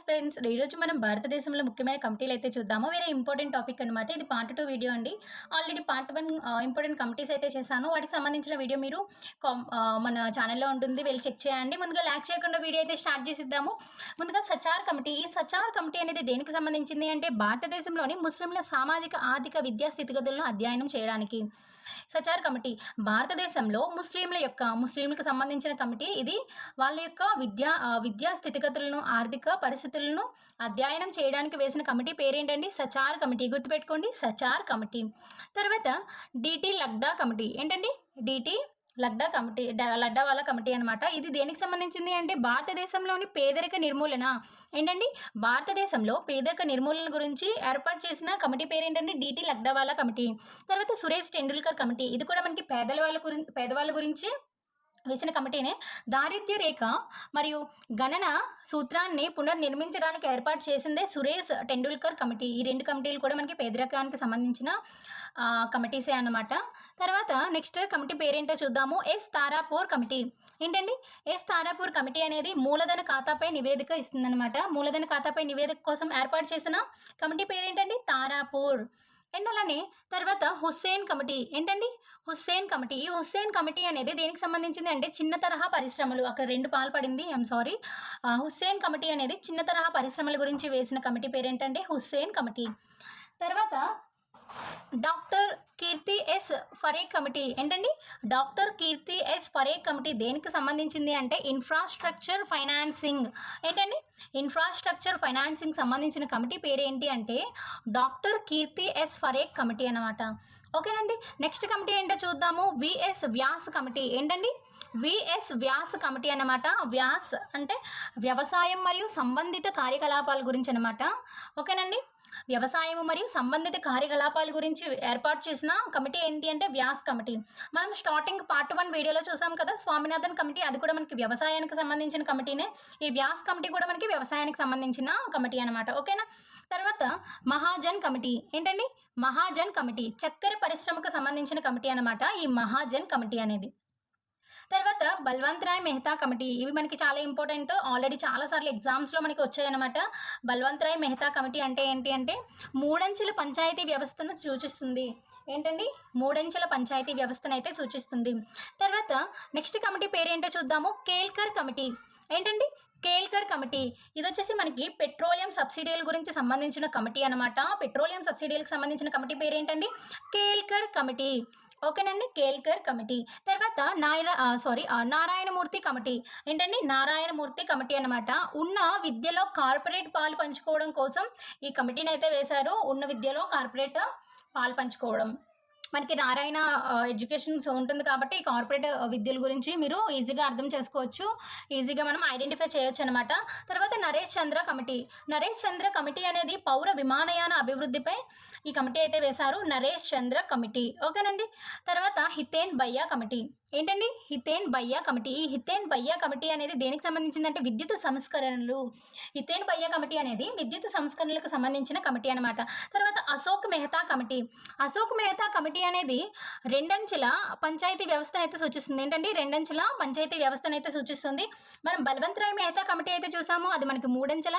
Friends ఈరోజు మనం భారతదేశంలో ముఖ్యమైన కమిటీలు అయితే చూద్దాము. వేరే ఇంపార్టెంట్ టాపిక్ అనమాట ఇది పార్ట్ టూ వీడియో అండి. Already part one important committees అయితే చేశాను. వాటికి సంబంధించిన వీడియో మీరు మన ఛానల్లో ఉంటుంది. వెళ్ళి చెక్ చేయండి. ముందుగా ల్యాక్ చేయకుండా వీడియో అయితే స్టార్ట్ చేసిద్దాము. ముందుగా సచార్ కమిటీ. ఈ సచార్ కమిటీ అనేది దేనికి సంబంధించింది అంటే భారతదేశంలోని ముస్లింల సామాజిక ఆర్థిక విద్యా స్థితిగతులను అధ్యయనం చేయడానికి. సచార్ కమిటీ. భారతదేశంలో ముస్లింల యొక్క ముస్లింలకు సంబంధించిన కమిటీ ఇది. వాళ్ళ యొక్క విద్యా విద్యా స్థితిగతులను ఆర్థిక పరిస్థితులను అధ్యయనం చేయడానికి వేసిన కమిటీ పేరేంటండి? సచార్ కమిటీ. గుర్తుపెట్టుకోండి సచార్ కమిటీ. తర్వాత డిటి లగ్డా కమిటీ. ఏంటండి? D T Ladda committee Ladda వాళ్ళ కమిటీ అనమాట ఇది దేనికి సంబంధించింది అంటే భారతదేశంలోని పేదరిక నిర్మూలన. ఏంటండి? భారతదేశంలో పేదరిక నిర్మూలన గురించి ఏర్పాటు చేసిన కమిటీ పేరేంటండి? డిటి లడ్డా వాళ్ళ కమిటీ. తర్వాత సురేష్ టెండూల్కర్ కమిటీ. ఇది కూడా మనకి పేదల వాళ్ళ గురించి పేదవాళ్ళ గురించి. వేసిన కమిటీనే దారిద్ర్య రేఖ మరియు గణన సూత్రాన్ని పునర్నిర్మించడానికి ఏర్పాటు చేసిందే సురేష్ టెండూల్కర్ కమిటీ. ఈ రెండు కమిటీలు కూడా మనకి పేదరికానికి సంబంధించిన కమిటీసే అన్నమాట. తర్వాత నెక్స్ట్ కమిటీ పేరేంటో చూద్దాము. S Tarapore committee. ఏంటండి? ఎస్ తారాపూర్ కమిటీ అనేది మూలధన ఖాతాపై నివేదిక ఇస్తుందన్నమాట. మూలధన ఖాతాపై నివేదిక కోసం ఏర్పాటు చేసిన కమిటీ పేరేంటండి? తారాపూర్. అండ్ అలానే తర్వాత హుస్సేన్ కమిటీ. ఏంటండి? హుస్సేన్ కమిటీ. ఈ హుస్సేన్ కమిటీ అనేది దేనికి సంబంధించింది అంటే చిన్న తరహా పరిశ్రమలు. అక్కడ రెండు పాల్పడింది ఐఎమ్ సారీ హుస్సేన్ కమిటీ అనేది చిన్న తరహా పరిశ్రమల గురించి వేసిన కమిటీ పేరేంటంటే హుస్సేన్ కమిటీ. తర్వాత doctor Kirti S Phare committee. ఏంటండి? Doctor Kirti S Phare committee దేనికి సంబంధించింది అంటే ఇన్ఫ్రాస్ట్రక్చర్ ఫైనాన్సింగ్. ఏంటండి? ఇన్ఫ్రాస్ట్రక్చర్ ఫైనాన్సింగ్ సంబంధించిన కమిటీ పేరు ఏంటి అంటే doctor Kirti S Phare committee అనమాట ఓకేనండి? నెక్స్ట్ కమిటీ ఏంటో చూద్దాము. V S Vyas committee. ఏంటండి? విఎస్ వ్యాస్ కమిటీ అన్నమాట. వ్యాస్ అంటే వ్యవసాయం మరియు సంబంధిత కార్యకలాపాల గురించి అనమాట ఓకేనండి? వ్యవసాయం మరియు సంబంధిత కార్యకలాపాల గురించి ఏర్పాటు చేసిన కమిటీ ఏంటి అంటే వ్యాస్ కమిటీ. మనం స్టార్టింగ్ పార్ట్ వన్ వీడియోలో చూసాం కదా స్వామినాథన్ కమిటీ అది కూడా మనకి వ్యవసాయానికి సంబంధించిన కమిటీనే. ఈ వ్యాస్ కమిటీ కూడా మనకి వ్యవసాయానికి సంబంధించిన కమిటీ అనమాట ఓకేనా తర్వాత మహాజన్ కమిటీ. ఏంటండి? మహాజన్ కమిటీ. చక్కెర పరిశ్రమకు సంబంధించిన కమిటీ అనమాట ఈ మహాజన్ కమిటీ అనేది. తర్వాత బల్వంత్ రాయ్ మెహతా కమిటీ ఇవి మనకి చాలా ఇంపార్టెంట్ ఆల్రెడీ చాలాసార్లు ఎగ్జామ్స్లో మనకి వచ్చాయన్నమాట. బల్వంత్ రాయ్ మెహతా కమిటీ అంటే ఏంటి అంటే మూడంచెల పంచాయతీ వ్యవస్థను సూచిస్తుంది. ఏంటండి? మూడంచెల పంచాయతీ వ్యవస్థను అయితే సూచిస్తుంది. తర్వాత నెక్స్ట్ కమిటీ పేరేంటో చూద్దాము. కేల్కర్ కమిటీ. ఏంటండి? కేల్కర్ కమిటీ. ఇది వచ్చేసి మనకి పెట్రోలియం సబ్సిడీల గురించి సంబంధించిన కమిటీ అనమాట పెట్రోలియం సబ్సిడీలకు సంబంధించిన కమిటీ పేరేంటండి? కేల్కర్ కమిటీ. ఓకేనండి. కేల్కర్ కమిటీ. తర్వాత నాయన సారీ నారాయణమూర్తి కమిటీ. ఏంటండి? నారాయణమూర్తి కమిటీ అనమాట ఉన్న విద్యలో కార్పొరేట్ పాలు పంచుకోవడం కోసం ఈ కమిటీని అయితే వేశారు. ఉన్న విద్యలో కార్పొరేట్ పాలు పంచుకోవడం. మనకి నారాయణ ఎడ్యుకేషన్ ఉంటుంది కాబట్టి ఈ కార్పొరేట్ విద్యల గురించి మీరు ఈజీగా అర్థం చేసుకోవచ్చు. ఈజీగా మనం ఐడెంటిఫై చేయొచ్చు అనమాట తర్వాత నరేష్ చంద్ర కమిటీ. నరేష్ చంద్ర కమిటీ అనేది పౌర విమానయాన అభివృద్ధిపై ఈ కమిటీ అయితే వేశారు. నరేష్ చంద్ర కమిటీ. ఓకేనండి? తర్వాత హితేన్ భయ్యా కమిటీ. ఏంటండి? హితేన్ బయ్యా కమిటీ. ఈ హితేన్ బయ్యా కమిటీ అనేది దేనికి సంబంధించిందంటే విద్యుత్ సంస్కరణలు. హితేన్ బయ్యా కమిటీ అనేది విద్యుత్ సంస్కరణలకు సంబంధించిన కమిటీ అనమాట తర్వాత అశోక్ మెహతా కమిటీ. అశోక్ మెహతా కమిటీ అనేది రెండంచెల పంచాయతీ వ్యవస్థను అయితే సూచిస్తుంది. ఏంటండి? రెండంచెల పంచాయతీ వ్యవస్థను అయితే సూచిస్తుంది. మనం బలవంతరాయ్ మెహతా కమిటీ అయితే చూసామో. అది మనకి మూడంచెల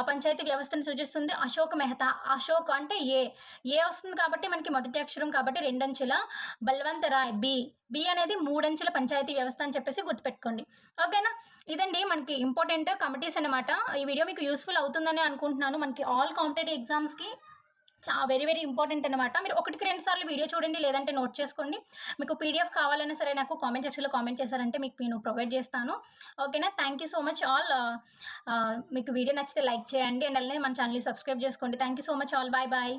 పంచాయతీ వ్యవస్థను సూచిస్తుంది అశోక్ మెహతా. అశోక్ అంటే ఏ. ఏ వస్తుంది కాబట్టి మనకి మొదటి అక్షరం కాబట్టి రెండంచెల బల్వంత్ రాయ్ బి. బి అనేది మూడంచెల పంచాయతీ వ్యవస్థ అని చెప్పేసి గుర్తుపెట్టుకోండి. ఓకేనా? ఇదండి మనకి ఇంపార్టెంట్ కమిటీస్ అనమాట ఈ వీడియో మీకు యూస్ఫుల్ అవుతుందని అనుకుంటున్నాను. మనకి ఆల్ కాంపిటేటివ్ ఎగ్జామ్స్కి చా వెరీ వెరీ ఇంపార్టెంట్ అనమాట మీరు ఒకటికి రెండు సార్లు వీడియో చూడండి లేదంటే నోట్ చేసుకోండి. మీకు పీడిఎఫ్ కావాలన్నా సరే నాకు కామెంట్ సెక్షన్లో కామెంట్ చేశారంటే మీకు నేను ప్రొవైడ్ చేస్తాను. ఓకేనా thank you so much all మీకు వీడియో నచ్చితే లైక్ చేయండి. అండ్ అలానే మన ఛానల్ని సబ్స్క్రైబ్ చేసుకోండి. Thank you so much all bye bye